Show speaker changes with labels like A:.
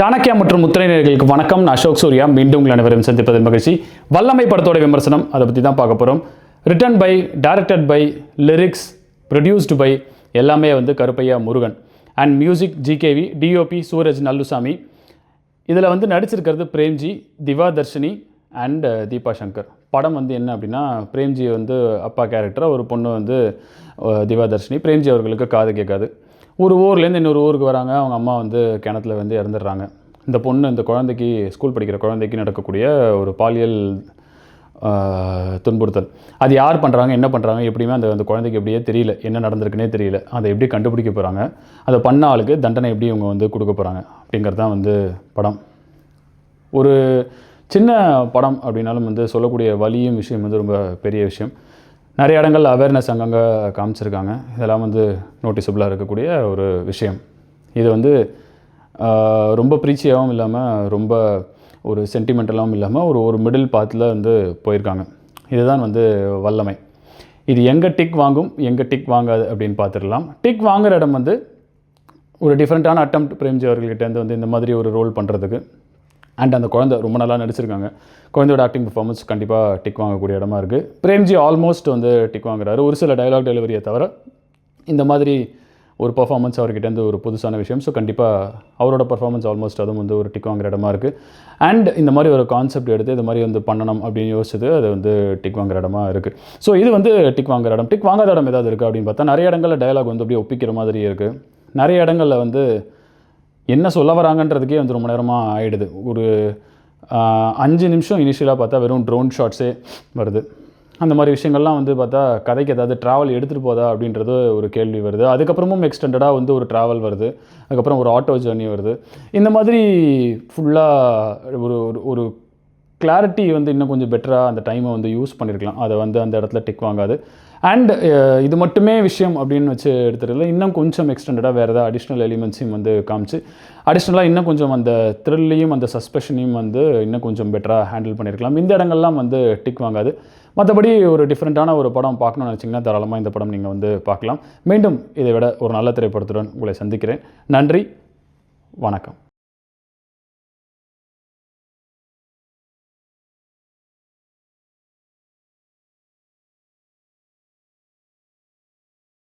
A: சாணக்கியா மற்றும் முத்திரையினர்களுக்கு வணக்கம். நான் அசோக் சூர்யா. மீண்டும் உங்கள் அனைவரும் சந்திப்பதில் மகிழ்ச்சி. வல்லமை படத்தோட விமர்சனம் அதை பற்றி தான் பார்க்க போகிறோம் written by directed by lyrics produced by எல்லாமே வந்து Karuppaiya Murugan. And music GKV DOP Sooraj Nallusamy இதில் வந்து நடிச்சிருக்கிறது பிரேம்ஜி திவா தர்ஷினி அண்ட் uh, தீபா சங்கர். படம் வந்து என்ன அப்படின்னா பிரேம்ஜி வந்து அப்பா கேரக்டர் ஒரு பொண்ணு வந்து திவாதர்ஷினி திவா தர்ஷினி. பிரேம்ஜி அவர்களுக்கு காது கேட்காது. ஒரு ஊர்லேருந்து இன்னொரு ஊருக்கு வராங்க. அவங்க அம்மா வந்து கிணத்துல வந்து இறந்துடுறாங்க. இந்த பொண்ணு இந்த குழந்தைக்கு ஸ்கூல் படிக்கிற குழந்தைக்கு நடக்கக்கூடிய ஒரு பாலியல் துன்புறுத்தல். அது யார் பண்ணுறாங்க என்ன பண்ணுறாங்க எப்படியுமே அந்த அந்த குழந்தைக்கு எப்படியே தெரியல. என்ன நடந்திருக்குன்னே தெரியல. அதை எப்படி கண்டுபிடிக்க போகிறாங்க அதை பண்ண ஆளுக்கு தண்டனை எப்படி இவங்க வந்து கொடுக்க போகிறாங்க அப்படிங்கிறது தான் வந்து படம். ஒரு சின்ன படம் அப்படின்னாலும் வந்து சொல்லக்கூடிய வலியும் விஷயம் வந்து ரொம்ப பெரிய விஷயம். நிறைய இடங்கள் அவேர்னஸ் அங்கங்கே காமிச்சிருக்காங்க. இதெல்லாம் வந்து நோட்டிசபிளாக இருக்கக்கூடிய ஒரு விஷயம். இது வந்து ரொம்ப ப்ரீச்சியாகவும் இல்லாமல் ரொம்ப ஒரு சென்டிமெண்டலாகவும் இல்லாமல் ஒரு ஒரு மிடில் பாத்தில் வந்து போயிருக்காங்க. இதுதான் வந்து வல்லமை. இது எங்கே டிக் வாங்கும் எங்கே டிக் வாங்காது அப்படின்னு பார்த்துடலாம். டிக் வாங்குற இடம் வந்து ஒரு டிஃப்ரெண்ட்டான அட்டம் பிரேம்ஜி அவர்கள்கிட்டேருந்து வந்து இந்த மாதிரி ஒரு ரோல் பண்ணுறதுக்கு அண்ட் அந்த குழந்தை ரொம்ப நல்லா நடிச்சிருக்காங்க. குழந்தையோட ஆக்டிங் பர்ஃபார்மன்ஸ் கண்டிப்பாக டிக் வாங்கக்கூடிய இடமா இருக்குது பிரேம்ஜி ஆல்மோஸ்ட் வந்து டிக் வாங்குறாரு. ஒரு சில டயலாக் டெலிவரியை தவிர இந்த மாதிரி ஒரு பர்ஃபார்மன்ஸ் அவர்கிட்டேருந்து ஒரு புதுசான விஷயம். ஸோ கண்டிப்பாக அவரோட பர்ஃபார்மன்ஸ் ஆல்மோஸ்ட் அதுவும் வந்து ஒரு டிக் வாங்குற இடமா இருக்குது அண்ட் இந்த மாதிரி ஒரு கான்செப்ட் எடுத்து இது மாதிரி வந்து பண்ணணும் அப்படின்னு யோசிச்சது அது வந்து டிக் வாங்குற இடமா இருக்குது ஸோ இது வந்து டிக் வாங்குற இடம். டிக் வாங்காத இடம் ஏதாவது இருக்குது அப்படின்னு பார்த்தா நிறைய இடங்களில் டயலாக் வந்து அப்படியே ஒப்பிக்கிற மாதிரி இருக்குது நிறைய இடங்களில் வந்து என்ன சொல்ல வராங்கன்றதுக்கே வந்து ரொம்ப நேரமாக ஆகிடுது ஒரு அஞ்சு நிமிஷம் இனிஷியலாக பார்த்தா வெறும் ட்ரோன் ஷாட்ஸே வருது. அந்த மாதிரி விஷயங்கள்லாம் வந்து பார்த்தா கதைக்கு ஏதாவது ட்ராவல் எடுத்துகிட்டு போதா அப்படின்றது ஒரு கேள்வி வருது. அதுக்கப்புறமும் எக்ஸ்டெண்டடாக வந்து ஒரு ட்ராவல் வருது. அதுக்கப்புறம் ஒரு ஆட்டோ ஜர்னி வருது. இந்த மாதிரி ஃபுல்லாக ஒரு ஒரு- ஒரு கிளாரிட்டி வந்து இன்னும் கொஞ்சம் பெட்டராக அந்த டைமை வந்து யூஸ் பண்ணியிருக்கலாம் அதை வந்து அந்த இடத்துல டிக் வாங்காது. அண்ட் இது மட்டுமே விஷயம் அப்படின்னு வச்சு எடுத்துருக்கல இன்னும் கொஞ்சம் எக்ஸ்டெண்டடாக வேறு ஏதாவது அடிஷ்னல் எலிமெண்ட்ஸையும் வந்து காமிச்சு அடிஷ்னலாக இன்னும் கொஞ்சம் அந்த த்ரில்லையும் அந்த சஸ்பெஷனையும் வந்து இன்னும் கொஞ்சம் பெட்டராக ஹேண்டில் பண்ணியிருக்கலாம் இந்த இடங்கள்லாம் வந்து டிக் வாங்காது. மற்றபடி ஒரு டிஃப்ரெண்ட்டான ஒரு படம் பார்க்கணும்னு நினச்சிங்கன்னா தாராளமாக இந்த படம் நீங்கள் வந்து பார்க்கலாம். மீண்டும் இதை விட ஒரு நல்ல திரைப்படத்துடன் உங்களை சந்திக்கிறேன். நன்றி. வணக்கம்.